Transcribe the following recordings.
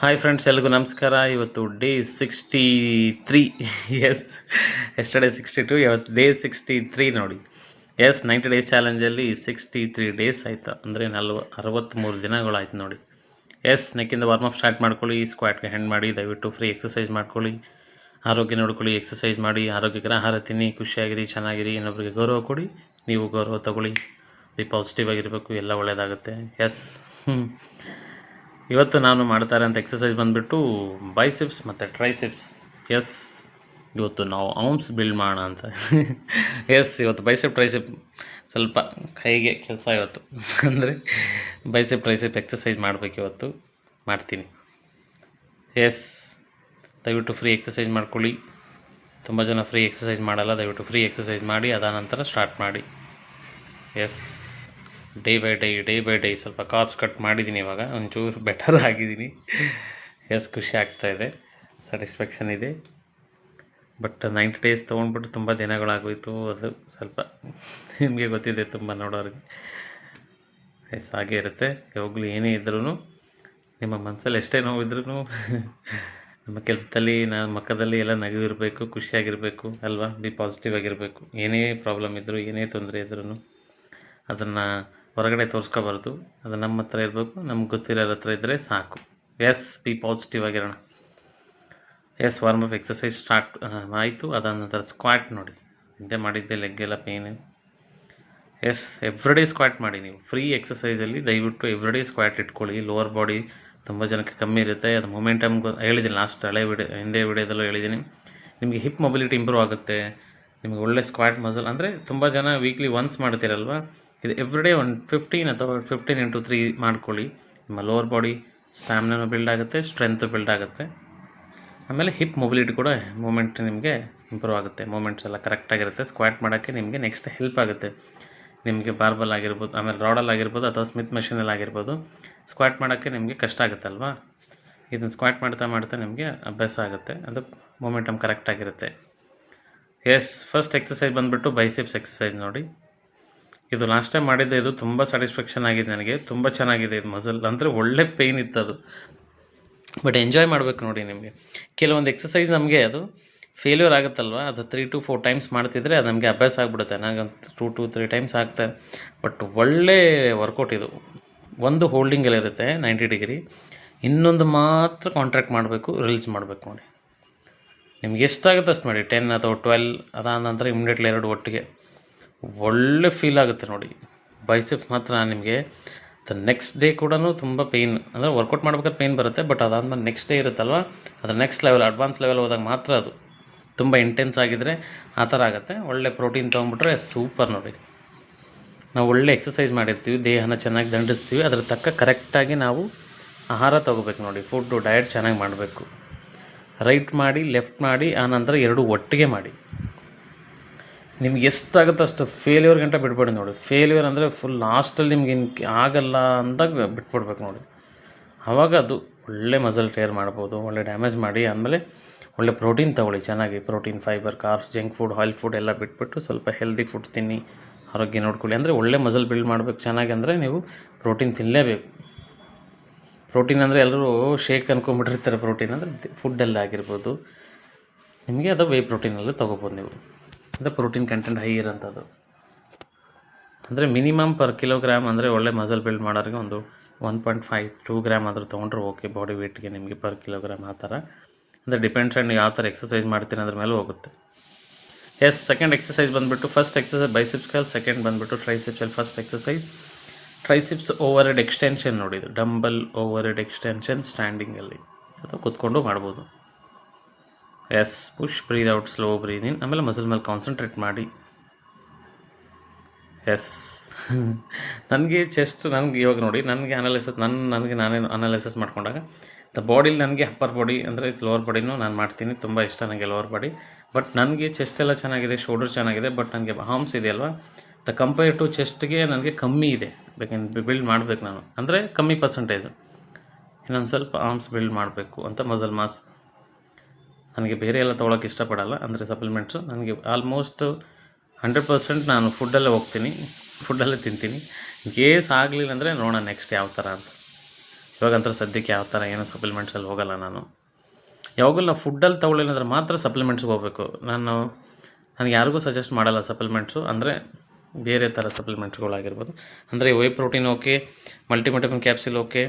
Hi friends ಎಲ್ರಿಗೂ ನಮಸ್ಕಾರ. ಇವತ್ತು day sixty three yes yesterday sixty two ಇವತ್ತು ಡೇ ಸಿಕ್ಸ್ಟಿ ತ್ರೀ ನೋಡಿ. ಎಸ್ ನೈಂಟಿ ಡೇಸ್ ಚಾಲೆಂಜಲ್ಲಿ ಸಿಕ್ಸ್ಟಿ ತ್ರೀ ಡೇಸ್ ಆಯಿತು. ಅಂದರೆ ನಲ್ವ ಅರವತ್ತ್ಮೂರು ದಿನಗಳಾಯ್ತು ನೋಡಿ. ಎಸ್ ನೆಕ್ಕಿಂದ ವಾರ್ಮಪ್ ಸ್ಟಾರ್ಟ್ ಮಾಡ್ಕೊಳ್ಳಿ ಸ್ಕ್ವಾಟ್ಗೆ ಹ್ಯಾಂಡ್ ಮಾಡಿ, ದಯವಿಟ್ಟು ಫ್ರೀ ಎಕ್ಸಸೈಸ್ ಮಾಡ್ಕೊಳ್ಳಿ. ಆರೋಗ್ಯ ನೋಡ್ಕೊಳ್ಳಿ ಎಕ್ಸಸೈಸ್ ಮಾಡಿ, ಆರೋಗ್ಯಕರ ಆಹಾರ ತಿನ್ನಿ, ಖುಷಿಯಾಗಿರಿ, ಚೆನ್ನಾಗಿರಿ ಇನ್ನೊಬ್ಬರಿಗೆ ಗೌರವ ಕೊಡಿ, ನೀವು ಗೌರವ ತಗೊಳ್ಳಿ. ಬಿ ಪಾಸಿಟಿವ್ ಆಗಿರಬೇಕು, ಎಲ್ಲ ಒಳ್ಳೆಯದಾಗುತ್ತೆ ಎಸ್ ಇವತ್ತು ನಾನು ಮಾಡ್ತಾ ಇರೋಂಥ ಎಕ್ಸಸೈಸ್ ಬಂದುಬಿಟ್ಟು ಬೈಸಿಪ್ಸ್ ಮತ್ತು ಟ್ರೈಸಿಪ್ಸ್ ಎಸ್ ಇವತ್ತು ನಾವು ಔನ್ಸ್ ಬಿಲ್ಡ್ ಮಾಡೋಣ ಅಂತ. ಎಸ್ ಇವತ್ತು ಬೈಸೆಪ್ ಟ್ರೈಸೆಪ್ ಸ್ವಲ್ಪ ಕೈಗೆ ಕೆಲಸ ಇವತ್ತು. ಅಂದರೆ ಬೈಸೆಪ್ ಟ್ರೈಸೆಪ್ ಎಕ್ಸಸೈಸ್ ಮಾಡಬೇಕು ಇವತ್ತು. ಮಾಡ್ತೀನಿ. ಎಸ್ ದಯವಿಟ್ಟು ಫ್ರೀ ಎಕ್ಸಸೈಸ್ ಮಾಡ್ಕೊಳ್ಳಿ. ತುಂಬ ಜನ ಫ್ರೀ ಎಕ್ಸಸೈಸ್ ಮಾಡಲ್ಲ, ದಯವಿಟ್ಟು ಫ್ರೀ ಎಕ್ಸಸೈಸ್ ಮಾಡಿ, ಅದಾನಂತರ ಸ್ಟಾರ್ಟ್ ಮಾಡಿ. Yes day by day day by day ಸ್ವಲ್ಪ ಕಾಪ್ಸ್ ಕಟ್ ಮಾಡಿದ್ದೀನಿ ಇವಾಗ. ಒಂಚೂರು ಬೆಟರ್ ಆಗಿದ್ದೀನಿ. ಎಸ್ ಖುಷಿ ಆಗ್ತಾ ಇದೆ. ಸ್ಯಾಟಿಸ್ಫ್ಯಾಕ್ಷನ್ ಇದೆ. ಬಟ್ ನೈಂಟಿ ಡೇಸ್ ತೊಗೊಂಡ್ಬಿಟ್ಟು ತುಂಬ ದಿನಗಳಾಗೋಯಿತು. ಅದು ಸ್ವಲ್ಪ ನಿಮಗೆ ಗೊತ್ತಿದೆ ತುಂಬ ನೋಡೋರಿಗೆ. ಎಸ್ ಹಾಗೆ ಇರುತ್ತೆ. ಯಾವಾಗಲೂ ಏನೇ ಇದ್ರೂ ನಿಮ್ಮ ಮನಸ್ಸಲ್ಲಿ ಎಷ್ಟೇ ನೋವಿದ್ರೂ ನಮ್ಮ ಕೆಲಸದಲ್ಲಿ ನಮ್ಮ ಮಕ್ಕದಲ್ಲಿ ಎಲ್ಲ ನಗುವಿರಬೇಕು, ಖುಷಿಯಾಗಿರಬೇಕು, ಅಲ್ವಾ? ಬಿ ಪಾಸಿಟಿವ್ ಆಗಿರಬೇಕು. ಏನೇ ಪ್ರಾಬ್ಲಮ್ ಇದ್ದರೂ ಏನೇ ತೊಂದರೆ ಇದ್ರೂ ಅದನ್ನು ಹೊರಗಡೆ ತೋರಿಸ್ಕೋಬಾರ್ದು. ಅದು ನಮ್ಮ ಹತ್ರ ಇರಬೇಕು, ನಮ್ಗೆ ಗೊತ್ತಿರೋರ ಹತ್ರ ಇದ್ದರೆ ಸಾಕು. Yes be positive ಆಗಿರೋಣ yes warm up exercise start ಆಯಿತು. ಅದಾದ ನಂತರ ಸ್ಕ್ವಾಟ್ ನೋಡಿ. ಹಿಂದೆ ಮಾಡಿದ್ದೆ ಲೆಗ್ಗೆಲ್ಲ ಪೇನ್ ಎಸ್ ಎವ್ರಿಡೇ ಸ್ಕ್ವಾಟ್ ಮಾಡಿ ನೀವು. ಫ್ರೀ ಎಕ್ಸಸೈಸಲ್ಲಿ ದಯವಿಟ್ಟು ಎವ್ರಿಡೇ ಸ್ಕ್ವಾಟ್ ಇಟ್ಕೊಳ್ಳಿ. ಲೋವರ್ ಬಾಡಿ ತುಂಬ ಜನಕ್ಕೆ ಕಮ್ಮಿ ಇರುತ್ತೆ. ಅದು ಮೊಮೆಂಟಮ್ ಹೇಳಿದ್ದೀನಿ ಲಾಸ್ಟ್ ಹಳೆ ವಿಡಿಯೋ ಹಿಂದೆ ವಿಡಿಯೋದಲ್ಲೂ ಹೇಳಿದ್ದೀನಿ ನಿಮಗೆ ಹಿಪ್ ಮೊಬಿಲಿಟಿ ಇಂಪ್ರೂವ್ ಆಗುತ್ತೆ. ನಿಮಗೆ ಒಳ್ಳೆ ಸ್ಕ್ವಾಟ್ ಮಸಲ್ ಅಂದರೆ ತುಂಬ ಜನ ವೀಕ್ಲಿ ಒನ್ಸ್ ಮಾಡ್ತೀರಲ್ವ? ಇದು ಎವ್ರಿಡೇ ಒಂದು ಫಿಫ್ಟೀನ್ ಅಥವಾ ಫಿಫ್ಟೀನ್ ಇಂಟು ತ್ರೀ ಮಾಡ್ಕೊಳ್ಳಿ. ನಿಮ್ಮ ಲೋವರ್ ಬಾಡಿ ಸ್ಟ್ಯಾಮಿನೂ ಬಿಲ್ಡ್ ಆಗುತ್ತೆ ಸ್ಟ್ರೆಂತು ಬಿಲ್ಡ್ ಆಗುತ್ತೆ. ಆಮೇಲೆ ಹಿಪ್ ಮೊಬಿಲಿಟಿ ಕೂಡ ಮೂಮೆಂಟ್ ನಿಮಗೆ ಇಂಪ್ರೂವ್ ಆಗುತ್ತೆ. ಮೂಮೆಂಟ್ಸ್ ಎಲ್ಲ ಕರೆಕ್ಟಾಗಿರುತ್ತೆ ಸ್ಕ್ವಾಟ್ ಮಾಡೋಕ್ಕೆ ನಿಮಗೆ ನೆಕ್ಸ್ಟ್ ಹೆಲ್ಪ್ ಆಗುತ್ತೆ. ನಿಮಗೆ ಬಾರ್ಬಲ್ ಆಗಿರ್ಬೋದು, ಆಮೇಲೆ ರಾಡಲ್ ಆಗಿರ್ಬೋದು ಅಥವಾ ಸ್ಮಿತ್ ಮೆಷಿನಲ್ಲಿ ಆಗಿರ್ಬೋದು. ಸ್ಕ್ವಾಟ್ ಮಾಡೋಕ್ಕೆ ನಿಮಗೆ ಕಷ್ಟ ಆಗುತ್ತಲ್ವಾ ಇದನ್ನು ಸ್ಕ್ವಾಟ್ ಮಾಡ್ತಾ ಮಾಡ್ತಾ ನಿಮಗೆ ಅಭ್ಯಾಸ ಆಗುತ್ತೆ. ಅದು ಮೊಮೆಂಟಮ್ ಕರೆಕ್ಟಾಗಿರುತ್ತೆ ಎಸ್ ಫಸ್ಟ್ ಎಕ್ಸಸೈಸ್ ಬಂದುಬಿಟ್ಟು ಬೈಸೆಪ್ಸ್ ಎಕ್ಸಸೈಸ್ ನೋಡಿ. ಇದು ಲಾಸ್ಟ್ ಟೈಮ್ ಮಾಡಿದ್ದೆ ಇದು ತುಂಬ ಸ್ಯಾಟಿಸ್ಫ್ಯಾಕ್ಷನ್ ಆಗಿದೆ ನನಗೆ. ತುಂಬ ಚೆನ್ನಾಗಿದೆ ಇದು ಮಸಲ್ ಅಂದರೆ ಒಳ್ಳೆ ಪೇಯ್ನ್ ಇತ್ತು ಅದು. ಬಟ್ ಎಂಜಾಯ್ ಮಾಡಬೇಕು ನೋಡಿ ನಿಮಗೆ. ಕೆಲವೊಂದು ಎಕ್ಸಸೈಸ್ ನಮಗೆ ಅದು ಫೇಲ್ಯೂರ್ ಆಗುತ್ತಲ್ವ? ಅದು ತ್ರೀ ಟು ಫೋರ್ ಟೈಮ್ಸ್ ಮಾಡ್ತಿದ್ರೆ ಅದು ನಮಗೆ ಅಭ್ಯಾಸ ಆಗಿಬಿಡುತ್ತೆ. ನನಗಂತ ಟೂ ಟು ತ್ರೀ ಟೈಮ್ಸ್ ಆಗ್ತದೆ ಬಟ್ ಒಳ್ಳೆ ವರ್ಕೌಟ್ ಇದು. ಒಂದು ಹೋಲ್ಡಿಂಗಲ್ಲಿ ಇರುತ್ತೆ ನೈಂಟಿ ಡಿಗ್ರಿ ಇನ್ನೊಂದು ಮಾತ್ರ ಕಾಂಟ್ರಾಕ್ಟ್ ಮಾಡಬೇಕು ರಿಲೀಸ್ ಮಾಡಬೇಕು ನೋಡಿ. ನಿಮ್ಗೆ ಎಷ್ಟಾಗುತ್ತೆ ಅಷ್ಟು ನೋಡಿ ಟೆನ್ ಅಥವಾ ಟ್ವೆಲ್ ಅದಾದ ನಂತರ ಇಮ್ಮಿಡಿಯೇಟ್ಲಿ ಎರಡು ಒಟ್ಟಿಗೆ. ಒಳ್ಳೆ ಫೀಲ್ ಆಗುತ್ತೆ ನೋಡಿ. ಬೈಸೆಪ್ಸ್ ಮಾತ್ರ ನಿಮಗೆ ದ ನೆಕ್ಸ್ಟ್ ಡೇ ಕೂಡ ತುಂಬ ಪೇಯ್ನ್ ಅಂದರೆ ವರ್ಕೌಟ್ ಮಾಡ್ಬೇಕಾದ್ರೆ ಪೇಯ್ನ್ ಬರುತ್ತೆ ಬಟ್ ಅದಾದಮೇಲೆ ನೆಕ್ಸ್ಟ್ ಡೇ ಇರುತ್ತಲ್ವ? ಅದರ ನೆಕ್ಸ್ಟ್ ಲೆವೆಲ್ ಅಡ್ವಾನ್ಸ್ ಲೆವೆಲ್ ಹೋದಾಗ ಮಾತ್ರ ಅದು ತುಂಬ ಇಂಟೆನ್ಸ್ ಆಗಿದ್ದರೆ ಆ ಥರ ಆಗುತ್ತೆ. ಒಳ್ಳೆ ಪ್ರೋಟೀನ್ ತೊಗೊಂಬಿಟ್ರೆ ಸೂಪರ್ ನೋಡಿ. ನಾವು ಒಳ್ಳೆ ಎಕ್ಸಸೈಸ್ ಮಾಡಿರ್ತೀವಿ, ದೇಹನ ಚೆನ್ನಾಗಿ ದಂಡಿಸ್ತೀವಿ, ಅದ್ರ ತಕ್ಕ ಕರೆಕ್ಟಾಗಿ ನಾವು ಆಹಾರ ತೊಗೋಬೇಕು ನೋಡಿ. ಫುಡ್ಡು ಡಯಟ್ ಚೆನ್ನಾಗಿ ಮಾಡಬೇಕು. ರೈಟ್ ಮಾಡಿ ಲೆಫ್ಟ್ ಮಾಡಿ ಆನಂತರ ಎರಡು ಒಟ್ಟಿಗೆ ಮಾಡಿ. ನಿಮ್ಗೆ ಎಷ್ಟಾಗುತ್ತೆ ಅಷ್ಟು ಫೇಲ್ಯೂರ್ ಗಂಟ ಬಿಟ್ಬಿಡಿ ನೋಡಿ. ಫೇಲ್ಯೂರ್ ಅಂದರೆ ಫುಲ್ ಲಾಸ್ಟಲ್ಲಿ ನಿಮ್ಗೆ ಇನ್ ಆಗಲ್ಲ ಅಂದಾಗ ಬಿಟ್ಬಿಡ್ಬೇಕು ನೋಡಿ. ಆವಾಗ ಅದು ಒಳ್ಳೆ ಮಸಲ್ ಟೇರ್ ಮಾಡ್ಬೋದು, ಒಳ್ಳೆ ಡ್ಯಾಮೇಜ್ ಮಾಡಿ, ಆಮೇಲೆ ಒಳ್ಳೆ ಪ್ರೋಟೀನ್ ತೊಗೊಳ್ಳಿ. ಚೆನ್ನಾಗಿ protein fibre carbs junk food oil food ಎಲ್ಲ ಬಿಟ್ಬಿಟ್ಟು ಸ್ವಲ್ಪ ಹೆಲ್ದಿ ಫುಡ್ ತಿನ್ನಿ, ಆರೋಗ್ಯ ನೋಡ್ಕೊಳ್ಳಿ. ಅಂದರೆ ಒಳ್ಳೆ ಮಸಲ್ ಬಿಲ್ಡ್ ಮಾಡಬೇಕು ಚೆನ್ನಾಗಿ ಅಂದರೆ ನೀವು ಪ್ರೋಟೀನ್ ತಿನ್ನಲೇಬೇಕು ಪ್ರೋಟೀನ್ ಅಂದರೆ ಎಲ್ಲರೂ ಶೇಕ್ ಅಂದ್ಕೊಂಬಿಟ್ಟಿರ್ತಾರೆ ಪ್ರೋಟೀನ್ ಅಂದರೆ ಫುಡ್ಡೆಲ್ಲ ಆಗಿರ್ಬೋದು. ನಿಮಗೆ ಅದು ವೇ ಪ್ರೋಟೀನಲ್ಲಿ ತೊಗೋಬೋದು ನೀವು. ಅಂದರೆ ಪ್ರೋಟೀನ್ ಕಂಟೆಂಟ್ ಹೈ ಇರೋಂಥದ್ದು ಅಂದರೆ ಮಿನಿಮಮ್ ಪರ್ ಕಿಲೋಗ್ರಾಮ್ ಅಂದರೆ ಒಳ್ಳೆ ಮಸಲ್ ಬಿಲ್ಡ್ ಮಾಡೋರಿಗೆ ಒಂದು one point five two gram ಆದರೂ ತೊಗೊಂಡ್ರೆ ಓಕೆ ಬಾಡಿ ವೇಟ್ಗೆ ನಿಮಗೆ ಪರ್ ಕಿಲೋಗ್ರಾಮ್ ಆ ಥರ. ಅಂದರೆ ಡಿಪೆಂಡ್ಸ್ ಆ್ಯಂಡ್ ಯಾವ ಥರ ಎಕ್ಸಸೈಸ್ ಮಾಡ್ತೀನಿ ಅದ್ರ ಮೇಲೆ ಹೋಗುತ್ತೆ. ಎಸ್ ಸೆಕೆಂಡ್ ಎಕ್ಸಸೈಸ್ ಬಂದುಬಿಟ್ಟು first exercise biceps curl second ಬಂದುಬಿಟ್ಟು ಟ್ರೈಸಿಪ್ಸಲ್ಲಿ first exercise triceps overhead extension ನೋಡಿದ್ದು ಡಂಬಲ್ ಓವರ್ ಎಡ್ ಎಕ್ಸ್ಟೆನ್ಷನ್ ಸ್ಟ್ಯಾಂಡಿಂಗಲ್ಲಿ ಅಥವಾ ಕೂತ್ಕೊಂಡು ಮಾಡ್ಬೋದು. Yes push breathe out slow breathe in ಆಮೇಲೆ ಮಸಲ್ ಮೇಲೆ ಕಾನ್ಸಂಟ್ರೇಟ್ ಮಾಡಿ. ಎಸ್ ನನಗೆ ಚೆಸ್ಟ್ ನನಗೆ ಇವಾಗ ನೋಡಿ, ನನಗೆ ಅನಾಲಿಸಸ್ ನನ್ನ ನನಗೆ ನಾನೇ ಅನಾಲಿಸಸ್ ಮಾಡ್ಕೊಂಡಾಗ ದ ಬಾಡಿಲಿ ನನಗೆ ಅಪ್ಪರ್ ಬಾಡಿ ಅಂದರೆ ಲೋವರ್ ಬಾಡಿನೂ ನಾನು ಮಾಡ್ತೀನಿ, ತುಂಬ ಇಷ್ಟ ನನಗೆ ಲೋವರ್ ಬಾಡಿ ಬಟ್ ನನಗೆ ಚೆಸ್ಟ್ ಎಲ್ಲ ಚೆನ್ನಾಗಿದೆ ಶೋಲ್ಡರ್ ಚೆನ್ನಾಗಿದೆ ಬಟ್ ನನಗೆ ಹಾರ್ಮ್ಸ್ ಇದೆಯಲ್ವಾ ದ ಕಂಪೇರ್ ಟು ಚೆಸ್ಟ್ಗೆ ನನಗೆ ಕಮ್ಮಿ ಇದೆ. ಬೇಕಂದ್ರೆ ಬಿಲ್ಡ್ ಮಾಡಬೇಕು ನಾನು. ಅಂದರೆ ಕಮ್ಮಿ ಪರ್ಸೆಂಟೇಜು ಇನ್ನೊಂದು ಸ್ವಲ್ಪ ಆರ್ಮ್ಸ್ ಬಿಲ್ಡ್ ಮಾಡಬೇಕು ಅಂತ ಮಸಲ್ ಮಾಸ್ ನನಗೆ ಬೇರೆ ಎಲ್ಲ ತೊಗೊಳಕ್ಕೆ ಇಷ್ಟಪಡಲ್ಲ, ಅಂದರೆ ಸಪ್ಲಿಮೆಂಟ್ಸು ನನಗೆ ಆಲ್ಮೋಸ್ಟ್ ಹಂಡ್ರೆಡ್ ಪರ್ಸೆಂಟ್ ನಾನು ಫುಡ್ಡಲ್ಲೇ ಹೋಗ್ತೀನಿ ಫುಡ್ಡಲ್ಲೇ ತಿಂತೀನಿ. ಗೇಸ್ ಆಗಲಿಲ್ಲ ಅಂದರೆ ನೋಡೋಣ ನೆಕ್ಸ್ಟ್ ಯಾವ ಥರ ಅಂತ. ಇವಾಗಂತರ ಸದ್ಯಕ್ಕೆ ಯಾವ ಥರ ಏನೋ ಸಪ್ಲಿಮೆಂಟ್ಸಲ್ಲಿ ಹೋಗಲ್ಲ ನಾನು. ಯಾವಾಗಲೂ ನಾವು ಫುಡ್ಡಲ್ಲಿ ತೊಗೊಳ್ಳಿಲ್ಲಂದ್ರೆ ಮಾತ್ರ ಸಪ್ಲಿಮೆಂಟ್ಸ್ಗೆ ಹೋಗಬೇಕು. ನಾನು, ನನಗೆ ಯಾರಿಗೂ ಸಜೆಸ್ಟ್ ಮಾಡಲ್ಲ ಸಪ್ಲಿಮೆಂಟ್ಸು ಅಂದರೆ ಬೇರೆ ಥರ ಸಪ್ಲಿಮೆಂಟ್ಸ್ಗಳಾಗಿರ್ಬೋದು ಅಂದರೆ whey protein okay multivitamin capsule okay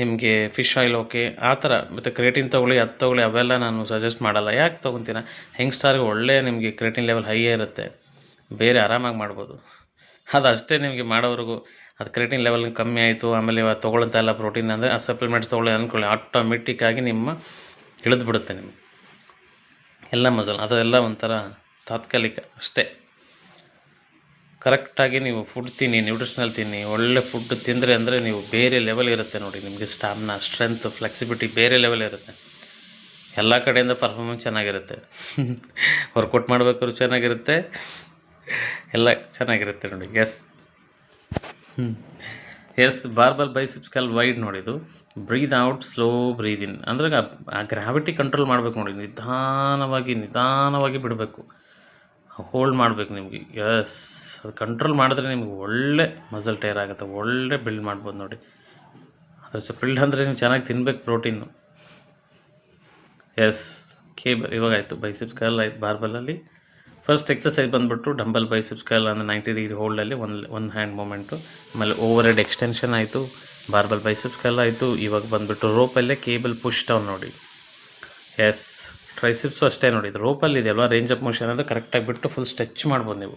ನಿಮಗೆ ಫಿಶ್ ಆಯಿಲ್ ಓಕೆ ಆ ಥರ, ಮತ್ತು ಕ್ರೇಟಿನ್ ತೊಗೊಳ್ಳಿ, ಅದು ತೊಗೊಳ್ಳಿ, ಅವೆಲ್ಲ ನಾನು ಸಜೆಸ್ಟ್ ಮಾಡಲ್ಲ. ಯಾಕೆ ತೊಗೊತೀನ ಹೆಂಗ್ಸ್ಟಾರ್ಗೆ ಒಳ್ಳೆ ನಿಮಗೆ ಕ್ರೇಟಿನ್ ಲೆವೆಲ್ ಹೈಯೇ ಇರುತ್ತೆ. ಬೇರೆ ಆರಾಮಾಗಿ ಮಾಡ್ಬೋದು. ಅದು ಅಷ್ಟೇ ನಿಮಗೆ ಮಾಡೋವ್ರಿಗೂ. ಅದು ಕ್ರೇಟಿನ್ ಲೆವೆಲ್ ಕಮ್ಮಿ ಆಯಿತು, ಆಮೇಲೆ ಇವಾಗ ತೊಗೊಳ್ಳಂತ ಎಲ್ಲ ಪ್ರೋಟೀನ್ ಅಂದರೆ ಆ ಸಪ್ಲಿಮೆಂಟ್ಸ್ ತೊಗೊಳ್ಳಿ ಅಂದ್ಕೊಳ್ಳಿ ಆಟೋಮೆಟಿಕ್ಕಾಗಿ ನಿಮ್ಮ ಇಳಿದು ಬಿಡುತ್ತೆ ನಿಮಗೆ. ಎಲ್ಲ ಮಜಲ್ ಅದೆಲ್ಲ ಒಂಥರ ತಾತ್ಕಾಲಿಕ ಅಷ್ಟೇ. ಕರೆಕ್ಟಾಗಿ ನೀವು ಫುಡ್ ತಿನ್ನಿ ನ್ಯೂಟ್ರಿಷನಲ್ ತಿನ್ನಿ, ಒಳ್ಳೆ ಫುಡ್ ತಿಂದರೆ ಅಂದರೆ ನೀವು ಬೇರೆ ಲೆವೆಲ್ ಇರುತ್ತೆ ನೋಡಿ. ನಿಮಗೆ ಸ್ಟಾಮಿನಾ ಸ್ಟ್ರೆಂತ್ ಫ್ಲೆಕ್ಸಿಬಿಲಿಟಿ ಬೇರೆ ಲೆವೆಲ್ ಇರುತ್ತೆ. ಎಲ್ಲ ಕಡೆಯಿಂದ ಪರ್ಫಾರ್ಮೆನ್ಸ್ ಚೆನ್ನಾಗಿರುತ್ತೆ. ವರ್ಕೌಟ್ ಮಾಡಬೇಕಾದ್ರೂ ಚೆನ್ನಾಗಿರುತ್ತೆ. ಎಲ್ಲ ಚೆನ್ನಾಗಿರುತ್ತೆ ನೋಡಿ. Yes yes barbell biceps curl wide ನೋಡಿದ್ದು breathe out slow breathe in ಅಂದರೆ ಆ ಗ್ರಾವಿಟಿ ಕಂಟ್ರೋಲ್ ಮಾಡಬೇಕು ನೋಡಿ. ನಿಧಾನವಾಗಿ ನಿಧಾನವಾಗಿ ಬಿಡಬೇಕು. ಹೋಲ್ಡ್ ಮಾಡಬೇಕು ನಿಮಗೆ. ಎಸ್ ಅದು ಕಂಟ್ರೋಲ್ ಮಾಡಿದ್ರೆ ನಿಮ್ಗೆ ಒಳ್ಳೆ ಮಸಲ್ ಟೈರ್ ಆಗುತ್ತೆ. ಒಳ್ಳೆ ಬಿಲ್ಡ್ ಮಾಡ್ಬೋದು ನೋಡಿ. ಅದ್ರ ಜೊತೆ ಬಿಲ್ಡ್ ಅಂದರೆ ನೀವು ಚೆನ್ನಾಗಿ ತಿನ್ಬೇಕು ಪ್ರೋಟೀನು ಎಸ್ ಕೇಬಲ್ ಇವಾಗ ಆಯಿತು. ಬೈಸಿಪ್ಸ್ ಕಲ್ ಆಯ್ತು ಬಾರ್ಬಲಲ್ಲಿ ಫಸ್ಟ್ ಎಕ್ಸಸೈಸ್ ಬಂದುಬಿಟ್ಟು ಡಂಬಲ್ ಬೈಸಿಪ್ಸ್ ಕಲ್ ಅಂದರೆ ನೈಂಟಿ ಡಿಗ್ರಿ ಹೋಲ್ಡಲ್ಲಿ ಒಂದು ಒನ್ ಹ್ಯಾಂಡ್ ಮೂಮೆಂಟು ಆಮೇಲೆ ಓವರ್ ಹೆಡ್ ಎಕ್ಸ್ಟೆನ್ಷನ್ ಆಯಿತು. ಬಾರ್ಬಲ್ ಬೈಸಿಪ್ಸ್ ಕಲ್ ಆಯಿತು. ಇವಾಗ ಬಂದುಬಿಟ್ಟು ರೋಪಲ್ಲೇ ಕೇಬಲ್ ಪುಷ್ ಡೌನ್ ನೋಡಿ. ಎಸ್ ಟ್ರೈಸಿಪ್ಸು ಅಷ್ಟೇ ನೋಡಿ, ಇದು ರೋಪಲ್ಲಿ ಇದೆಯಲ್ವ? ರೇಂಜ್ ಆಫ್ ಮೋಷನ್ ಅದು ಕರೆಕ್ಟಾಗಿ ಬಿಟ್ಟು ಫುಲ್ ಸ್ಟ್ರೆಚ್ ಮಾಡ್ಬೋದು ನೀವು.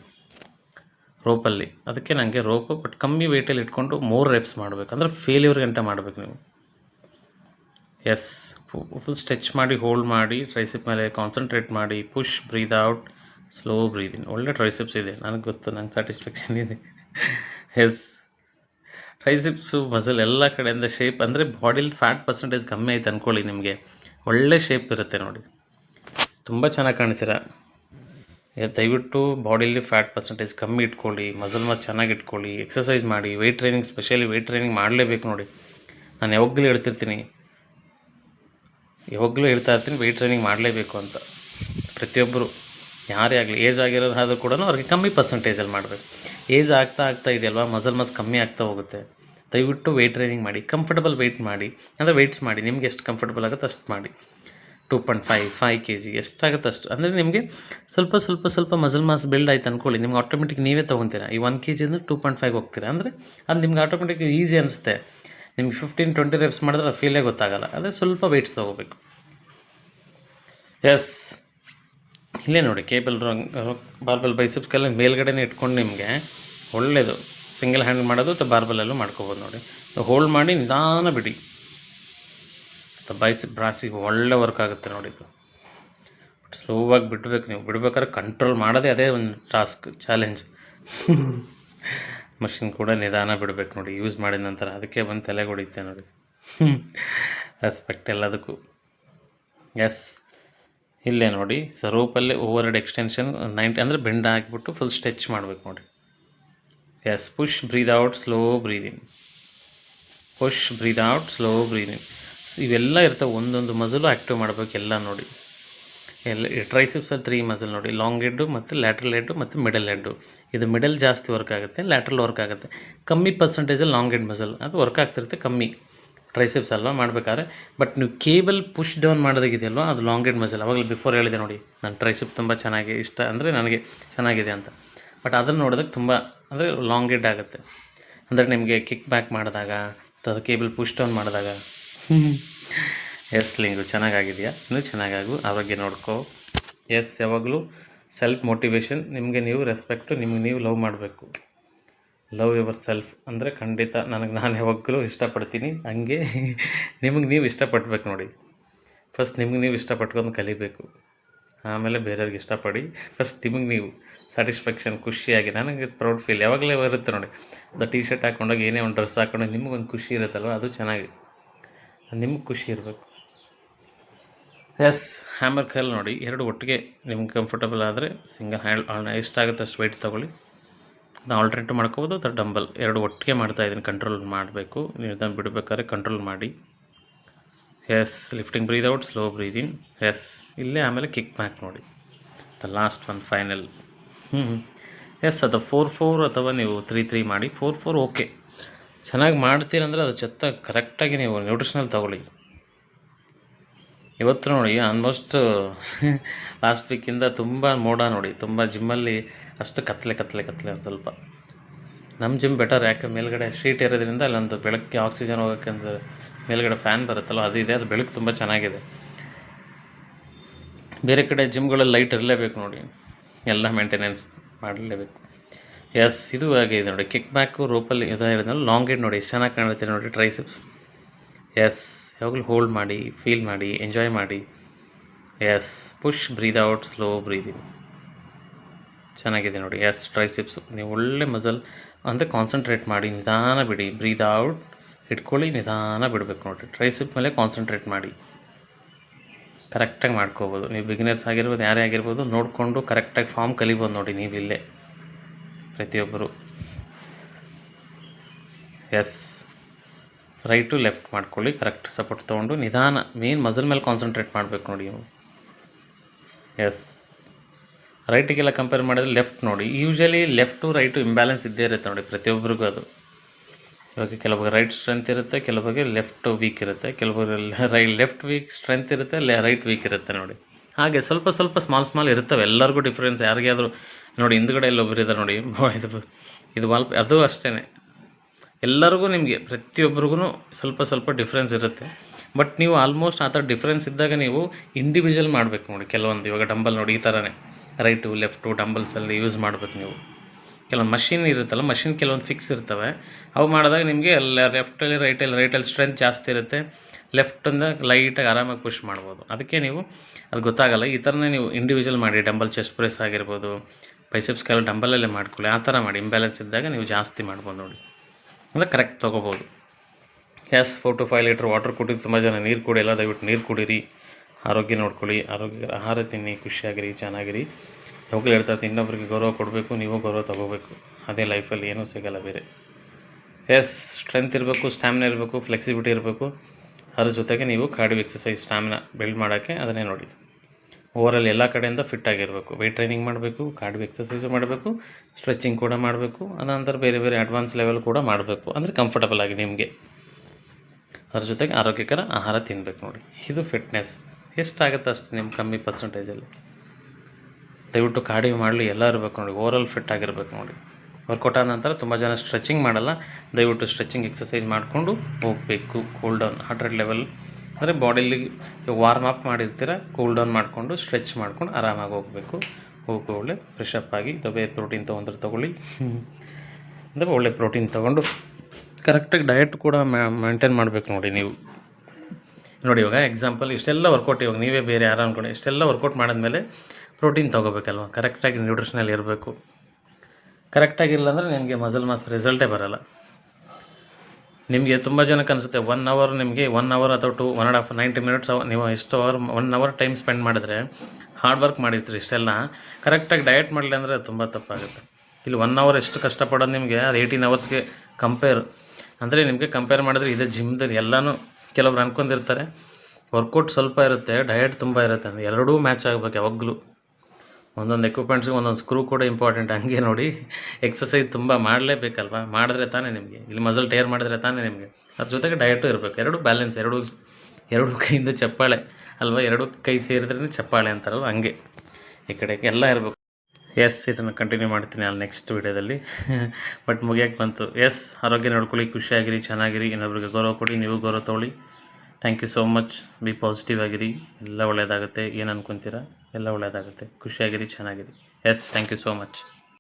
ರೋಪಲ್ಲಿ. ಅದಕ್ಕೆ ನನಗೆ ರೋಪ್ ಬಟ್ ಕಮ್ಮಿ ವೆಯ್ಟಲ್ಲಿ ಇಟ್ಕೊಂಡು ಮೂರು ರೆಪ್ಸ್ ಮಾಡಬೇಕು. ಅಂದರೆ ಫೇಲ್ಯೂರ್ ಗಂಟೆ ಮಾಡಬೇಕು ನೀವು. ಎಸ್ ಫುಲ್ ಸ್ಟ್ರೆಚ್ ಮಾಡಿ ಹೋಲ್ಡ್ ಮಾಡಿ ಟ್ರೈಸಿಪ್ ಮೇಲೆ ಕಾನ್ಸಂಟ್ರೇಟ್ ಮಾಡಿ push breathe out slow breathe in ಒಳ್ಳೆ ಟ್ರೈಸಿಪ್ಸ್ ಇದೆ. ನನಗೆ ಗೊತ್ತು, ನಂಗೆ ಸ್ಯಾಟಿಸ್ಫ್ಯಾಕ್ಷನ್ ಇದೆ. ಎಸ್ ಟ್ರೈಸಿಪ್ಸು ಮಸಲ್ ಎಲ್ಲ ಕಡೆಯಿಂದ ಶೇಪ್ ಅಂದರೆ ಬಾಡಿಲಿ ಫ್ಯಾಟ್ ಪರ್ಸೆಂಟೇಜ್ ಕಮ್ಮಿ ಆಯ್ತು ಅಂದ್ಕೊಳ್ಳಿ ನಿಮಗೆ. ಒಳ್ಳೆ ಶೇಪ್ ಇರುತ್ತೆ ನೋಡಿ. ತುಂಬ ಚೆನ್ನಾಗಿ ಕಾಣ್ತೀರ. ದಯವಿಟ್ಟು ಬಾಡಿಲಿ ಫ್ಯಾಟ್ ಪರ್ಸೆಂಟೇಜ್ ಕಮ್ಮಿ ಇಟ್ಕೊಳ್ಳಿ ಮಸಲ್ ಮಸ್ ಚೆನ್ನಾಗಿ ಇಟ್ಕೊಳ್ಳಿ ಎಕ್ಸಸೈಸ್ ಮಾಡಿ weight training, specially weight training ಮಾಡಲೇಬೇಕು ನೋಡಿ. ನಾನು ಯಾವಾಗಲೂ ಹೇಳ್ತಿರ್ತೀನಿ, ಯಾವಾಗಲೂ ಹೇಳ್ತಾ ಇರ್ತೀನಿ ವೆಯ್ಟ್ ಟ್ರೈನಿಂಗ್ ಮಾಡಲೇಬೇಕು ಅಂತ. ಪ್ರತಿಯೊಬ್ಬರು ಯಾರೇ ಆಗಲಿ, ಏಜ್ ಆಗಿರೋದು ಆದರೂ ಕೂಡ ಅವ್ರಿಗೆ ಕಮ್ಮಿ ಪರ್ಸೆಂಟೇಜಲ್ಲಿ ಮಾಡಬೇಕು. ಏಜ್ ಆಗ್ತಾ ಆಗ್ತಾ ಇದೆಯಲ್ವಾ ಮಸಲ್ ಮಸ್ ಕಮ್ಮಿ ಆಗ್ತಾ ಹೋಗುತ್ತೆ. ದಯವಿಟ್ಟು ವೆಯ್ಟ್ ಟ್ರೈನಿಂಗ್ ಮಾಡಿ, ಕಂಫರ್ಟಬಲ್ ವೆಯ್ಟ್ ಮಾಡಿ, ಅಂದರೆ ವೆಯ್ಟ್ಸ್ ಮಾಡಿ, ನಿಮ್ಗೆ ಎಷ್ಟು ಕಂಫರ್ಟಬಲ್ ಆಗುತ್ತೆ ಅಷ್ಟು ಮಾಡಿ. Two point five five K G ಎಷ್ಟಾಗುತ್ತೆ ಅಷ್ಟು? ಅಂದರೆ ನಿಮಗೆ ಸ್ವಲ್ಪ ಸ್ವಲ್ಪ ಸ್ವಲ್ಪ ಮಸಲ್ ಮಾಸ್ ಬಿಲ್ಡ್ ಆಯ್ತು ಅಂದ್ಕೊಳ್ಳಿ ನಿಮ್ಗೆ ಆಟೋಮೆಟಿಕ್ ನೀವೇ ತೊಗೊತೀರಾ. ಈ ಒನ್ ಕೆ ಜಿ ಅಂದರೆ ಟೂ ಪಾಯಿಂಟ್ ಫೈವ್ ಹೋಗ್ತೀರಾ. ಅಂದರೆ ಅದು ನಿಮ್ಗೆ ಆಟೋಮೆಟಿಕ್ ಈಸಿ ಅನಿಸುತ್ತೆ. ನಿಮ್ಗೆ ಫಿಫ್ಟೀನ್ ಟ್ವೆಂಟಿ ರೆಪ್ಸ್ ಮಾಡಿದ್ರೆ ಅದು ಫೀಲೇ ಗೊತ್ತಾಗಲ್ಲ. ಅದೇ ಸ್ವಲ್ಪ ವೆಯ್ಟ್ಸ್ ತೊಗೋಬೇಕು. ಎಸ್ ಇಲ್ಲೇ ನೋಡಿ ಕೇಬಲ್ ರಾಂಗ್ ಬಾರ್ಬಲ್ ಬೈಸಪ್ಸ್ಗೆಲ್ಲ ಮೇಲ್ಗಡೆನೇ ಇಟ್ಕೊಂಡು ನಿಮಗೆ ಒಳ್ಳೆಯದು ಸಿಂಗಲ್ ಹ್ಯಾಂಡ್ ಮಾಡೋದು ಅಥವಾ ಬಾರ್ಬಲಲ್ಲೂ ಮಾಡ್ಕೋಬೋದು ನೋಡಿ. ಹೋಲ್ಡ್ ಮಾಡಿ ನಿಧಾನ ಬಿಡಿ. ಬೈಸಿ ಬ್ರಾಸಿಗೆ ಒಳ್ಳೆ ವರ್ಕ್ ಆಗುತ್ತೆ ನೋಡಿ ಇದು. ಬಟ್ ಸ್ಲೋವಾಗಿ ಬಿಡಬೇಕು ನೀವು. ಬಿಡ್ಬೇಕಾದ್ರೆ ಕಂಟ್ರೋಲ್ ಮಾಡೋದೇ ಅದೇ ಒಂದು ಟಾಸ್ಕ್ ಚಾಲೆಂಜ್ ಮಷಿನ್ ಕೂಡ ನಿಧಾನ ಬಿಡಬೇಕು ನೋಡಿ. ಯೂಸ್ ಮಾಡಿದ ನಂತರ ಅದಕ್ಕೆ ಬಂದು ತಲೆ ಹೊಡಿತೆ ನೋಡಿ. ರೆಸ್ಪೆಕ್ಟ್ ಎಲ್ಲದಕ್ಕೂ. ಎಸ್ ಇಲ್ಲೇ ನೋಡಿ. ಸರೋಪಲ್ಲೇ ಓವರ್ ಹೆಡ್ ಎಕ್ಸ್ಟೆನ್ಷನ್ ನೈಂಟಿ ಅಂದರೆ ಬೆಂಡ್ ಹಾಕಿಬಿಟ್ಟು ಫುಲ್ ಸ್ಟೆಚ್ ಮಾಡಬೇಕು ನೋಡಿ. Yes push breathe out slow breathing push breathe out slow breathing ಇವೆಲ್ಲ ಇರ್ತವೆ. ಒಂದೊಂದು ಮಸಲು ಆ್ಯಕ್ಟಿವ್ ಮಾಡಬೇಕು ಎಲ್ಲ ನೋಡಿ. ಎಲ್ಲ ಟ್ರೈಸಿಪ್ಸಲ್ಲಿ ತ್ರೀ ಮಸಲ್ ನೋಡಿ. ಲಾಂಗ್ ಹೆಡ್ಡು ಮತ್ತು ಲ್ಯಾಟ್ರಲ್ ಹೆಡ್ಡು ಮತ್ತು ಮಿಡಲ್ ಹೆಡ್ಡು ಇದು ಮಿಡಲ್ ಜಾಸ್ತಿ ವರ್ಕ್ ಆಗುತ್ತೆ ಲ್ಯಾಟ್ರಲ್ ವರ್ಕ್ ಆಗುತ್ತೆ. ಕಮ್ಮಿ ಪರ್ಸೆಂಟೇಜಲ್ಲಿ ಲಾಂಗ್ ಹೆಡ್ ಮಸಲ್. ಅದು ವರ್ಕ್ ಆಗ್ತಿರುತ್ತೆ ಕಮ್ಮಿ ಟ್ರೈಸಿಪ್ಸ್ ಅಲ್ವಾ ಮಾಡಬೇಕಾದ್ರೆ. ಬಟ್ ನೀವು ಕೇಬಲ್ ಪುಷ್ ಡೌನ್ ಮಾಡೋದಾಗಿದೆಯಲ್ವ, ಅದು ಲಾಂಗ್ ಹೆಡ್ ಮಸಲ್. ಅವಾಗಲೇ ಬಿಫೋರ್ ಹೇಳಿದೆ ನೋಡಿ. ನನ್ನ ಟ್ರೈಸಿಪ್ ತುಂಬ ಚೆನ್ನಾಗಿ ಇಷ್ಟ ಅಂದರೆ ನನಗೆ ಚೆನ್ನಾಗಿದೆ ಅಂತ. ಬಟ್ ಅದನ್ನು ನೋಡೋದಕ್ಕೆ ತುಂಬ ಅಂದರೆ ಲಾಂಗ್ ಹೆಡ್ ಆಗುತ್ತೆ. ಅಂದರೆ ನಿಮಗೆ ಕಿಕ್ ಬ್ಯಾಕ್ ಮಾಡಿದಾಗ, ಅಥವಾ ಕೇಬಲ್ ಪುಷ್ ಡೌನ್ ಮಾಡಿದಾಗ. ಎಸ್ ಲಿಂಗು ಚೆನ್ನಾಗಾಗಿದೆಯಾ? ಇನ್ನೂ ಚೆನ್ನಾಗಾಗು, ಆರೋಗ್ಯ ನೋಡ್ಕೋ. ಎಸ್ ಯಾವಾಗಲೂ ಸೆಲ್ಫ್ ಮೋಟಿವೇಶನ್ ನಿಮಗೆ ನೀವು ರೆಸ್ಪೆಕ್ಟು ನಿಮಗೆ ನೀವು ಲವ್ ಮಾಡಬೇಕು. ಲವ್ ಯುವರ್ ಸೆಲ್ಫ್ ಅಂದರೆ ಖಂಡಿತ ನನಗೆ ನಾನು ಯಾವಾಗಲೂ ಇಷ್ಟಪಡ್ತೀನಿ. ಹಂಗೆ ನಿಮಗೆ ನೀವು ಇಷ್ಟಪಡ್ಬೇಕು ನೋಡಿ. ಫಸ್ಟ್ ನಿಮಗೆ ನೀವು ಇಷ್ಟಪಟ್ಕೊಂಡು ಕಲಿಬೇಕು. ಆಮೇಲೆ ಬೇರೆಯವ್ರಿಗೆ ಇಷ್ಟಪಡಿ. ಫಸ್ಟ್ ನಿಮಗೆ ನೀವು ಸ್ಯಾಟಿಸ್ಫ್ಯಾಕ್ಷನ್ ಖುಷಿಯಾಗಿ, ನನಗೆ ಪ್ರೌಡ್ ಫೀಲ್ ಯಾವಾಗಲೇ ಇರುತ್ತೆ ನೋಡಿ. ಅದು ಟೀ ಶರ್ಟ್ ಹಾಕೊಂಡಾಗ ಏನೇ ಒಂದು ಡ್ರೆಸ್ ಹಾಕೊಂಡಾಗ ನಿಮಗೊಂದು ಖುಷಿ ಇರುತ್ತಲ್ವ, ಅದು ಚೆನ್ನಾಗಿ ನಿಮ್ಗೆ ಖುಷಿ ಇರಬೇಕು. ಎಸ್ ಹ್ಯಾಮರ್ ಕೈಲ್ ನೋಡಿ, ಎರಡು ಒಟ್ಟಿಗೆ ನಿಮ್ಗೆ ಕಂಫರ್ಟಬಲ್ ಆದರೆ ಸಿಂಗಲ್ ಹ್ಯಾಂಡ್ ಎಷ್ಟಾಗುತ್ತೆ ಅಷ್ಟು ವೆಯ್ಟ್ ತೊಗೊಳ್ಳಿ. ಅದನ್ನ ಆಲ್ಟ್ರೇಟ್ ಮಾಡ್ಕೋಬೋದು, ಅಥವಾ ಡಂಬಲ್ ಎರಡು ಒಟ್ಟಿಗೆ ಮಾಡ್ತಾ ಇದ್ದೀನಿ ಕಂಟ್ರೋಲ್ ಮಾಡಬೇಕು. ನೀವು ಇದನ್ನು ಬಿಡಬೇಕಾದ್ರೆ ಕಂಟ್ರೋಲ್ ಮಾಡಿ. Yes lifting breathe out slow breathe in yes ಇಲ್ಲೇ ಆಮೇಲೆ ಕಿಕ್ ಬ್ಯಾಕ್ ನೋಡಿ. ದ ಲಾಸ್ಟ್ ಒನ್ ಫೈನಲ್ ಹ್ಞೂ ಎಸ್ ಅದು ಫೋರ್ ಫೋರ್ ಅಥವಾ ನೀವು ತ್ರೀ ತ್ರೀ ಮಾಡಿ ಫೋರ್ ಫೋರ್ ಓಕೆ ಚೆನ್ನಾಗಿ ಮಾಡ್ತೀರಂದ್ರೆ ಅದು ಚೆತ್ತ ಕರೆಕ್ಟಾಗಿ ನೀವು ನ್ಯೂಟ್ರಿಷನಲ್ ತೊಗೊಳ್ಳಿ. ಇವತ್ತು ನೋಡಿ ಆಲ್ಮೋಸ್ಟ್ ಲಾಸ್ಟ್ ವೀಕಿಂದ ತುಂಬ ಮೋಡ ನೋಡಿ, ತುಂಬ ಜಿಮ್ಮಲ್ಲಿ ಅಷ್ಟು ಕತ್ತಲೆ ಕತ್ತಲೆ ಕತ್ತಲೆ ಒಂದು ಸ್ವಲ್ಪ. ನಮ್ಮ ಜಿಮ್ ಬೆಟರ್ ಯಾಕೆ ಮೇಲ್ಗಡೆ ಶೀಟ್ ಇರೋದ್ರಿಂದ ಅಲ್ಲೊಂದು ಬೆಳಗ್ಗೆ ಆಕ್ಸಿಜನ್ ಹೋಗೋಕ್ಕೆ ಅಂತ ಮೇಲ್ಗಡೆ ಫ್ಯಾನ್ ಬರುತ್ತಲ್ಲ, ಅದು ಇದೆ, ಅದು ಬೆಳಕು ತುಂಬ ಚೆನ್ನಾಗಿದೆ. ಬೇರೆ ಕಡೆ ಜಿಮ್ಗಳಲ್ಲಿ ಲೈಟ್ ಇರಲೇಬೇಕು ನೋಡಿ, ಎಲ್ಲ ಮೇಂಟೆನೆನ್ಸ್ ಮಾಡಲೇಬೇಕು. ಎಸ್ ಇದು ಹಾಗೆ ಇದೆ ನೋಡಿ. ಕಿಕ್ ಬ್ಯಾಕು ರೋಪಲ್ಲಿ ಇದಾಗಿರೋದ್ರಲ್ಲಿ ಲಾಂಗ್ ಏಡ್ ನೋಡಿ. ಎಷ್ಟು ಚೆನ್ನಾಗಿ ಕಾಣುತ್ತೆ ನೋಡಿ ಟ್ರೈಸಿಪ್ಸ್ ಎಸ್ ಯಾವಾಗಲೂ ಹೋಲ್ಡ್ ಮಾಡಿ ಫೀಲ್ ಮಾಡಿ ಎಂಜಾಯ್ ಮಾಡಿ. Yes push breathe out slow breathing ಚೆನ್ನಾಗಿದೆ ನೋಡಿ. ಎಸ್ ಟ್ರೈಸಿಪ್ಸು ನೀವು ಒಳ್ಳೆ ಮಸಲ್ ಅಂದರೆ ಕಾನ್ಸಂಟ್ರೇಟ್ ಮಾಡಿ, ನಿಧಾನ ಬಿಡಿ. ಬ್ರೀದ್ ಔಟ್ ಇಟ್ಕೊಳ್ಳಿ, ನಿಧಾನ ಬಿಡಬೇಕು ನೋಡಿರಿ ಟ್ರೈಸಿಪ್ ಮೇಲೆ ಕಾನ್ಸಂಟ್ರೇಟ್ ಮಾಡಿ. ಕರೆಕ್ಟಾಗಿ ಮಾಡ್ಕೋಬೋದು. ನೀವು ಬಿಗಿನರ್ಸ್ ಆಗಿರ್ಬೋದು, ಯಾರೇ ಆಗಿರ್ಬೋದು, ನೋಡಿಕೊಂಡು ಕರೆಕ್ಟಾಗಿ ಫಾರ್ಮ್ ಕಲಿಬೋದು ನೋಡಿ ನೀವು ಇಲ್ಲೇ ಪ್ರತಿಯೊಬ್ಬರು. ಎಸ್ ರೈಟು ಲೆಫ್ಟ್ ಮಾಡ್ಕೊಳ್ಳಿ ಕರೆಕ್ಟ್ ಸಪೋರ್ಟ್ ತೊಗೊಂಡು, ನಿಧಾನ ಮೇನ್ ಮಸಲ್ ಮೇಲೆ ಕಾನ್ಸಂಟ್ರೇಟ್ ಮಾಡಬೇಕು ನೋಡಿ ನೀವು. ಎಸ್ ರೈಟಿಗೆಲ್ಲ ಕಂಪೇರ್ ಮಾಡಿದ್ರೆ ಲೆಫ್ಟ್ ನೋಡಿ ಯೂಶಲಿ ಲೆಫ್ಟು ರೈಟು ಇಂಬ್ಯಾಲೆನ್ಸ್ ಇದ್ದೇ ಇರುತ್ತೆ ನೋಡಿ ಪ್ರತಿಯೊಬ್ಬರಿಗೂ ಅದು. ಇವಾಗ ಕೆಲವೊಬ್ಬರು ರೈಟ್ ಸ್ಟ್ರೆಂತ್ ಇರುತ್ತೆ ಕೆಲವೊಬ್ಬರಿಗೆ ಲೆಫ್ಟ್ ವೀಕ್ ಇರುತ್ತೆ ಕೆಲವೊಬ್ಬರು ರೈ ಲೆಫ್ಟ್ ವೀಕ್ ಸ್ಟ್ರೆಂತ್ ಇರುತ್ತೆ ರೈಟ್ ವೀಕ್ ಇರುತ್ತೆ ನೋಡಿ. ಹಾಗೆ ಸ್ವಲ್ಪ ಸ್ವಲ್ಪ ಸ್ಮಾಲ್ ಸ್ಮಾಲ್ ಇರ್ತವೆ ಎಲ್ಲರಿಗೂ ಡಿಫ್ರೆನ್ಸ್ ಯಾರಿಗಾದರೂ ನೋಡಿ ಹಿಂದ್ಗಡೆ ಎಲ್ಲೊಬ್ರು ಇದ್ದಾರೆ ನೋಡಿ. ಇದು ಇದು ವಾಲ್, ಅದು ಅಷ್ಟೇ ಎಲ್ಲರಿಗೂ ನಿಮಗೆ ಪ್ರತಿಯೊಬ್ಬರಿಗೂ ಸ್ವಲ್ಪ ಸ್ವಲ್ಪ ಡಿಫ್ರೆನ್ಸ್ ಇರುತ್ತೆ. ಬಟ್ ನೀವು ಆಲ್ಮೋಸ್ಟ್ ಆ ಥರ ಡಿಫ್ರೆನ್ಸ್ ಇದ್ದಾಗ ನೀವು ಇಂಡಿವಿಜುವಲ್ ಮಾಡಬೇಕು ನೋಡಿ. ಕೆಲವೊಂದು ಇವಾಗ ಡಂಬಲ್ ನೋಡಿ, ಈ ಥರನೇ. ರೈಟು ಲೆಫ್ಟು ಡಂಬಲ್ಸಲ್ಲಿ ಯೂಸ್ ಮಾಡಬೇಕು ನೀವು. ಕೆಲವೊಂದು ಮಷಿನ್ ಇರುತ್ತಲ್ಲ ಮಷಿನ್ ಕೆಲವೊಂದು ಫಿಕ್ಸ್ ಇರ್ತವೆ. ಅವು ಮಾಡಿದಾಗ ನಿಮಗೆ ಎಲ್ಲ ಲೆಫ್ಟಲ್ಲಿ ರೈಟಲ್ಲಿ ರೈಟಲ್ಲಿ ಸ್ಟ್ರೆಂತ್ ಜಾಸ್ತಿ ಇರುತ್ತೆ. ಲೆಫ್ಟಿಂದ ಲೈಟಾಗಿ ಆರಾಮಾಗಿ ಪುಷ್ ಮಾಡ್ಬೋದು. ಅದಕ್ಕೆ ನೀವು, ಅದು ಗೊತ್ತಾಗಲ್ಲ. ಈ ಥರನೇ ನೀವು ಇಂಡಿವಿಜುವಲ್ ಮಾಡಿ. ಡಂಬಲ್ ಚೆಸ್ಟ್ ಪ್ರೆಸ್ ಆಗಿರ್ಬೋದು ಬೈಸೆಪ್ಸ್ ಕೆಲ ಡಂಬಲಲ್ಲೇ ಮಾಡ್ಕೊಳ್ಳಿ, ಆ ಥರ ಮಾಡಿ. ಇಂಬ್ಯಾಲೆನ್ಸ್ ಇದ್ದಾಗ ನೀವು ಜಾಸ್ತಿ ಮಾಡ್ಬೋದು ನೋಡಿ. ಅಂದರೆ ಕರೆಕ್ಟ್ ತೊಗೋಬೋದು. Yes four to five litre water ಕುಡಿದು ತುಂಬ ಜನ. ನೀರು ಕುಡಿಯಲ್ಲ, ದಯವಿಟ್ಟು ನೀರು ಕುಡೀರಿ. ಆರೋಗ್ಯ ನೋಡ್ಕೊಳ್ಳಿ. ಆರೋಗ್ಯ, ಆಹಾರ ತಿನ್ನಿ, ಖುಷಿಯಾಗಿರಿ, ಚೆನ್ನಾಗಿರಿ. ಯಾವಾಗಲೂ ಹೇಳ್ತಾ ಇರ್ತೀನಿ. ಇನ್ನೊಬ್ರಿಗೆ ಗೌರವ ಕೊಡಬೇಕು, ನೀವು ಗೌರವ ತೊಗೋಬೇಕು. ಅದೇ ಲೈಫಲ್ಲಿ ಏನೂ ಸಿಗಲ್ಲ ಬೇರೆ. ಎಸ್ ಸ್ಟ್ರೆಂತ್ ಇರಬೇಕು ಸ್ಟ್ಯಾಮಿನ ಇರಬೇಕು ಫ್ಲೆಕ್ಸಿಬಿಲಿಟಿ ಇರಬೇಕು. ಅದ್ರ ಜೊತೆಗೆ ನೀವು ಕಾರ್ಡಿಯೋ ಎಕ್ಸಸೈಸ್ ಸ್ಟ್ಯಾಮಿನ ಬಿಲ್ಡ್ ಮಾಡೋಕ್ಕೆ ಅದನ್ನೇ ನೋಡಿ. ಓವರಾಲ್ ಎಲ್ಲ ಕಡೆಯಿಂದ ಫಿಟ್ ಆಗಿರಬೇಕು. ವೆಯ್ಟ್ ಟ್ರೈನಿಂಗ್ ಮಾಡಬೇಕು ಕಾರ್ಡಿಯೋ ಎಕ್ಸಸೈಸು ಮಾಡಬೇಕು ಸ್ಟ್ರೆಚಿಂಗ್ ಕೂಡ ಮಾಡಬೇಕು, ಅನಂತರ ಬೇರೆ ಬೇರೆ ಅಡ್ವಾನ್ಸ್ ಲೆವೆಲ್ ಕೂಡ ಮಾಡಬೇಕು. ಅಂದರೆ ಕಂಫರ್ಟಬಲ್ ಆಗಿ ನಿಮಗೆ. ಅದ್ರ ಜೊತೆಗೆ ಆರೋಗ್ಯಕರ ಆಹಾರ ತಿನ್ನಬೇಕು ನೋಡಿ. ಇದು ಫಿಟ್ನೆಸ್ ಎಷ್ಟಾಗುತ್ತೆ ಅಷ್ಟು ನಿಮ್ಮ ಕಮ್ಮಿ ಪರ್ಸೆಂಟೇಜಲ್ಲಿ ದಯವಿಟ್ಟು ಕಾರ್ಡಿಯೋ ಮಾಡಲಿ, ಎಲ್ಲ ಇರಬೇಕು ನೋಡಿ. ಓವರಾಲ್ ಫಿಟ್ ಆಗಿರಬೇಕು ನೋಡಿ. ವರ್ಕೌಟ್ ಆದ ನಂತರ ತುಂಬ ಜನ ಸ್ಟ್ರೆಚಿಂಗ್ ಮಾಡಲ್ಲ. ದಯವಿಟ್ಟು ಸ್ಟ್ರೆಚಿಂಗ್ ಎಕ್ಸಸೈಸ್ ಮಾಡಿಕೊಂಡು ಹೋಗಬೇಕು. ಕೂಲ್ ಡೌನ್ ಹಾರ್ಟ್ ಲೆವೆಲ್ ಅಂದರೆ ಬಾಡಿಲಿ ವಾರ್ಮ್ ಅಪ್ ಮಾಡಿರ್ತೀರ ಕೂಲ್ ಡೌನ್ ಮಾಡಿಕೊಂಡು ಸ್ಟ್ರೆಚ್ ಮಾಡ್ಕೊಂಡು ಆರಾಮಾಗಿ ಹೋಗಬೇಕು. ಹೋಗಿ, ಒಳ್ಳೆ ಫ್ರೆಶ್ ಆಗಿ, ದೊಬೇ ಪ್ರೋಟೀನ್ ತೊಗೊಂಡ್ರೆ ತೊಗೊಳ್ಳಿ. ಅಂದರೆ ಒಳ್ಳೆ ಪ್ರೋಟೀನ್ ತೊಗೊಂಡು ಕರೆಕ್ಟಾಗಿ ಡಯಟ್ ಕೂಡ ಮೇಂಟೈನ್ ಮಾಡಬೇಕು ನೋಡಿ ನೀವು. ನೋಡಿ ಇವಾಗ ಎಕ್ಸಾಂಪಲ್ ಇಷ್ಟೆಲ್ಲ ವರ್ಕೌಟ್ ಇವಾಗ ನೀವೇ ಬೇರೆ ಯಾರು ಅಂದ್ಕೊಂಡು ಇಷ್ಟೆಲ್ಲ ವರ್ಕೌಟ್ ಮಾಡಿದ್ಮೇಲೆ ಪ್ರೋಟೀನ್ ತೊಗೋಬೇಕಲ್ವ? ಕರೆಕ್ಟಾಗಿ ನ್ಯೂಟ್ರಿಷನಲ್ಲಿ ಇರಬೇಕು. ಕರೆಕ್ಟಾಗಿಲ್ಲ ಅಂದರೆ ನಿಮಗೆ ಮಸಲ್ ಮಾಸ್ ರಿಸಲ್ಟೇ ಬರಲ್ಲ. ನಿಮಗೆ ತುಂಬ ಜನಕ್ಕೆ ಅನಿಸುತ್ತೆ ಒನ್ ಅವರ್ ನಿಮಗೆ ಒನ್ ಅವರ್ ಅಥವಾ two one and half ninety minutes ನೀವು ಇಷ್ಟು hour one hour time spend ಮಾಡಿದ್ರೆ ಹಾರ್ಡ್ ವರ್ಕ್ ಮಾಡಿರ್ತೀರಿ ಇಷ್ಟೆಲ್ಲ. ಕರೆಕ್ಟಾಗಿ ಡಯಟ್ ಮಾಡಲಿ ಅಂದರೆ ತುಂಬ ತಪ್ಪಾಗುತ್ತೆ. ಇಲ್ಲಿ ಒನ್ ಅವರ್ ಎಷ್ಟು ಕಷ್ಟಪಡೋದು ನಿಮಗೆ, ಅದು ಏಯ್ಟೀನ್ ಅವರ್ಸ್ಗೆ ಕಂಪೇರ್ ಅಂದರೆ ನಿಮಗೆ ಕಂಪೇರ್ ಮಾಡಿದ್ರೆ ಇದೇ ಜಿಮ್ದಲ್ಲಿ ಎಲ್ಲನೂ ಕೆಲವ್ರು ಅನ್ಕೊಂಡಿರ್ತಾರೆ. ವರ್ಕೌಟ್ ಸ್ವಲ್ಪ ಇರುತ್ತೆ ಡಯಟ್ ತುಂಬ ಇರುತ್ತೆ ಅಂದರೆ ಎರಡೂ ಮ್ಯಾಚ್ ಆಗಬೇಕು ಯಾವಾಗಲೂ. ಒಂದೊಂದು ಎಕ್ವಿಪ್ಮೆಂಟ್ಸ್ಗೆ ಒಂದೊಂದು ಸ್ಕ್ರೂ ಕೂಡ ಇಂಪಾರ್ಟೆಂಟ್ ಹಂಗೆ ನೋಡಿ ಎಕ್ಸಸೈಸ್ ತುಂಬ ಮಾಡಲೇಬೇಕಲ್ವಾ? ಮಾಡಿದ್ರೆ ತಾನೇ ನಿಮಗೆ. ಇಲ್ಲಿ ಮಸಲ್ ಟೇರ್ ಮಾಡಿದ್ರೆ ತಾನೇ ನಿಮಗೆ. ಅದ್ರ ಜೊತೆಗೆ ಡಯಟು ಇರಬೇಕು. ಎರಡು ಬ್ಯಾಲೆನ್ಸ್ ಎರಡು ಎರಡು ಕೈಯಿಂದ ಚಪ್ಪಾಳೆ ಅಲ್ವಾ? ಎರಡು ಕೈ ಸೇರಿದ್ರೆ ಚಪ್ಪಾಳೆ ಅಂತಾರಲ್ವ? ಹಂಗೆ. ಈ ಕಡೆ ಎಲ್ಲ ಇರಬೇಕು. ಎಸ್ ಇದನ್ನು ಕಂಟಿನ್ಯೂ ಮಾಡ್ತೀನಿ ಅಲ್ಲಿ ನೆಕ್ಸ್ಟ್ ವೀಡಿಯೋದಲ್ಲಿ. ಬಟ್ ಮುಗಿಯೋಕ್ಕೆ ಬಂತು. ಎಸ್ ಆರೋಗ್ಯ ನೋಡ್ಕೊಳ್ಳಿ, ಖುಷಿಯಾಗಿರಿ, ಚೆನ್ನಾಗಿರಿ. ಇನ್ನೊಬ್ರಿಗೆ ಗೌರವ ಕೊಡಿ, ನೀವು ಗೌರವ ತೊಗೊಳ್ಳಿ. Thank you so much be positive ಆಗಿರಿ. ಎಲ್ಲ ಒಳ್ಳೆಯದಾಗುತ್ತೆ ಏನು ಅನ್ಕೊತೀರಾ? ಎಲ್ಲ ಒಳ್ಳೆಯದಾಗುತ್ತೆ ಖುಷಿಯಾಗಿರಿ ಚೆನ್ನಾಗಿರಿ. Yes thank you so much